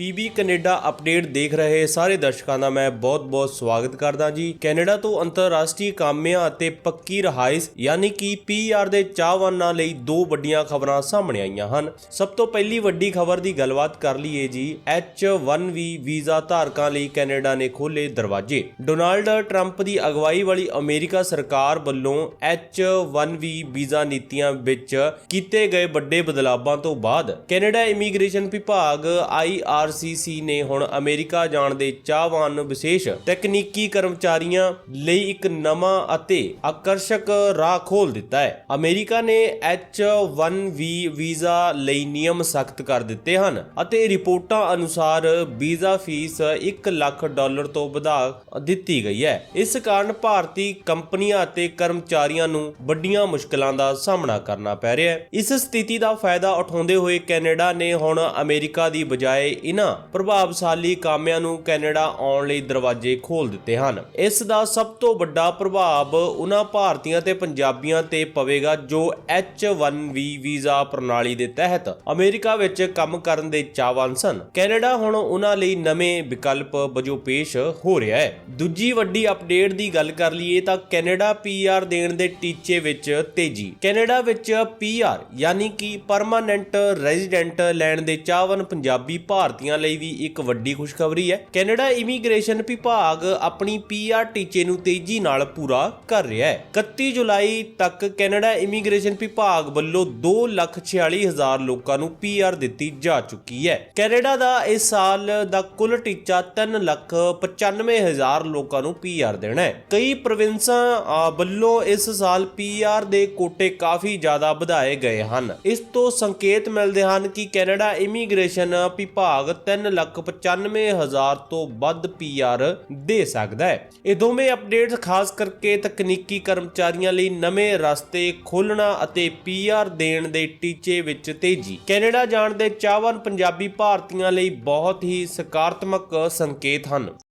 PB Canada update ਦੇਖ ਰਹੇ ਸਾਰੇ ਦਰਸ਼ਕਾਂ ਦਾ ਮੈਂ ਬਹੁਤ-ਬਹੁਤ ਸਵਾਗਤ ਕਰਦਾ ਜੀ। ਕੈਨੇਡਾ ਤੋਂ ਅੰਤਰਰਾਸ਼ਟਰੀ ਕਾਮਿਆਂ ਅਤੇ ਪੱਕੀ ਰਹਾਇਸ਼, ਯਾਨੀ ਕਿ ਪੀਆਰ ਦੇ ਚਾਹਵਾਨਾਂ ਲਈ ਦੋ ਵੱਡੀਆਂ ਖਬਰਾਂ ਸਾਹਮਣੇ ਆਈਆਂ ਹਨ। ਸਭ ਤੋਂ ਪਹਿਲੀ ਵੱਡੀ ਖਬਰ ਦੀ ਗੱਲਬਾਤ ਕਰ ਲਈਏ ਜੀ। H1V ਵੀਜ਼ਾ ਧਾਰਕਾਂ ਲਈ ਕੈਨੇਡਾ ਨੇ ਖੋਲੇ ਦਰਵਾਜ਼ੇ। ਡੋਨਾਲਡ ਟਰੰਪ ਦੀ ਅਗਵਾਈ ਵਾਲੀ ਅਮਰੀਕਾ ਸਰਕਾਰ ਵੱਲੋਂ H1V ਵੀਜ਼ਾ ਨੀਤੀਆਂ ਵਿੱਚ ਕੀਤੇ ਗਏ ਵੱਡੇ ਬਦਲਾਵਾਂ ਤੋਂ ਬਾਅਦ ਕੈਨੇਡਾ ਇਮੀਗ੍ਰੇਸ਼ਨ ਵਿਭਾਗ IRCC ਨੇ ਹੁਣ ਅਮਰੀਕਾ ਜਾਣ ਦੇ ਚਾਹਵਾਨ ਵਿਸ਼ੇਸ਼ ਤਕਨੀਕੀ ਕਰਮਚਾਰੀਆਂ ਲਈ ਇੱਕ ਨਵਾਂ ਅਤੇ ਆਕਰਸ਼ਕ ਰਾਹ ਖੋਲ ਦਿੱਤਾ ਹੈ। ਅਮਰੀਕਾ ਨੇ H1V ਵੀਜ਼ਾ ਲਈ ਨਿਯਮ ਸਖਤ ਕਰ ਦਿੱਤੇ ਹਨ ਅਤੇ ਰਿਪੋਰਟਾਂ ਅਨੁਸਾਰ ਵੀਜ਼ਾ ਫੀਸ 1 ਲੱਖ ਡਾਲਰ ਤੋਂ ਵਧਾ ਦਿੱਤੀ ਗਈ ਹੈ। ਇਸ ਕਾਰਨ ਭਾਰਤੀ ਕੰਪਨੀਆਂ ਅਤੇ ਕਰਮਚਾਰੀਆਂ ਨੂੰ ਵੱਡੀਆਂ ਮੁਸ਼ਕਲਾਂ ਦਾ ਸਾਹਮਣਾ ਕਰਨਾ ਪੈ ਰਿਹਾ ਹੈ। ਇਸ ਸਥਿਤੀ ਦਾ ਫਾਇਦਾ ਉਠਾਉਂਦੇ ਹੋਏ ਕੈਨੇਡਾ ਨੇ ਹੁਣ ਅਮਰੀਕਾ ਦੀ ਬਜਾਏ ਇਹਨਾਂ ਪ੍ਰਭਾਵਸ਼ਾਲੀ ਕਾਮਿਆਂ ਨੂੰ ਕੈਨੇਡਾ ਆਉਣ ਲਈ ਦਰਵਾਜ਼ੇ ਖੋਲ ਦਿੱਤੇ ਹਨ। ਇਸ ਦਾ ਸਭ ਤੋਂ ਵੱਡਾ ਪ੍ਰਭਾਵ ਉਹਨਾਂ ਭਾਰਤੀਆਂ ਤੇ ਪੰਜਾਬੀਆਂ ਤੇ ਪਵੇਗਾ ਜੋ H1V ਵੀਜ਼ਾ ਪ੍ਰਣਾਲੀ ਦੇ ਤਹਿਤ ਅਮਰੀਕਾ ਵਿੱਚ ਕੰਮ ਕਰਨ ਦੇ ਚਾਹਵਾਨ ਸਨ। ਕੈਨੇਡਾ ਹੁਣ ਉਹਨਾਂ ਲਈ ਨਵੇਂ ਵਿਕਲਪ ਵਜੋਂ ਪੇਸ਼ ਹੋ ਰਿਹਾ ਹੈ। ਦੂਜੀ ਵੱਡੀ ਅਪਡੇਟ ਦੀ ਗੱਲ ਕਰ ਲਈਏ ਤਾਂ ਕੈਨੇਡਾ ਪੀਆਰ ਦੇਣ ਦੇ ਟੀਚੇ ਵਿੱਚ ਤੇਜ਼ੀ। ਕੈਨੇਡਾ ਵਿੱਚ ਪੀਆਰ ਯਾਨੀ ਕਿ ਪਰਮਾਨੈਂਟ ਰੈਜ਼ੀਡੈਂਟ ਲੈਣ ਦੇ ਚਾਹਵਾਨ ਪੰਜਾਬੀ ਭਾਰਤੀਆਂ ਲਈ ਵੀ ਇੱਕ ਵੱਡੀ ਖੁਸ਼ਖਬਰੀ ਹੈ। ਕੈਨੇਡਾ ਇਮੀਗ੍ਰੇਸ਼ਨ ਵਿਭਾਗ ਆਪਣੀ ਪੀਆਰ ਟੀਚੇ ਨੂੰ ਤੇਜ਼ੀ ਨਾਲ ਪੂਰਾ ਕਰ ਰਿਹਾ ਹੈ। 31 ਜੁਲਾਈ ਤੱਕ ਕੈਨੇਡਾ ਇਮੀਗ੍ਰੇਸ਼ਨ ਵਿਭਾਗ ਵੱਲੋਂ 246000 ਲੋਕਾਂ ਨੂੰ ਪੀਆਰ ਦਿੱਤੀ ਜਾ ਚੁੱਕੀ ਹੈ। ਕੈਨੇਡਾ ਦਾ ਇਸ ਸਾਲ ਦਾ ਕੁੱਲ ਟੀਚਾ 395000 ਲੋਕਾਂ ਨੂੰ ਪੀਆਰ ਦੇਣਾ ਹੈ। ਕਈ ਪ੍ਰੋਵਿੰਸਾਂ ਵੱਲੋਂ ਇਸ ਸਾਲ ਪੀਆਰ ਦੇ ਕੋਟੇ ਕਾਫੀ ਜ਼ਿਆਦਾ ਵਧਾਏ ਗਏ ਹਨ। ਇਸ ਤੋਂ ਸੰਕੇਤ ਮਿਲਦੇ ਹਨ ਕਿ ਕੈਨੇਡਾ ਇਮੀਗ੍ਰੇਸ਼ਨ ਵਿਭਾਗ 395000 ਤੋਂ ਵੱਧ ਪੀਆਰ ਦੇ ਸਕਦਾ ਹੈ। ਇਹ ਦੋਵੇਂ ਅਪਡੇਟਸ ਖਾਸ ਕਰਕੇ ਤਕਨੀਕੀ ਕਰਮਚਾਰੀਆਂ ਲਈ ਨਵੇਂ ਰਸਤੇ ਖੋਲਣਾ ਅਤੇ ਪੀਆਰ ਦੇਣ ਦੇ ਟੀਚੇ ਵਿੱਚ ਤੇਜ਼ੀ। ਕੈਨੇਡਾ ਜਾਣ ਦੇ ਚਾਹਵਾਨ ਪੰਜਾਬੀ ਭਾਰਤੀਆਂ ਲਈ ਬਹੁਤ ਹੀ ਸਕਾਰਾਤਮਕ ਸੰਕੇਤ ਹਨ।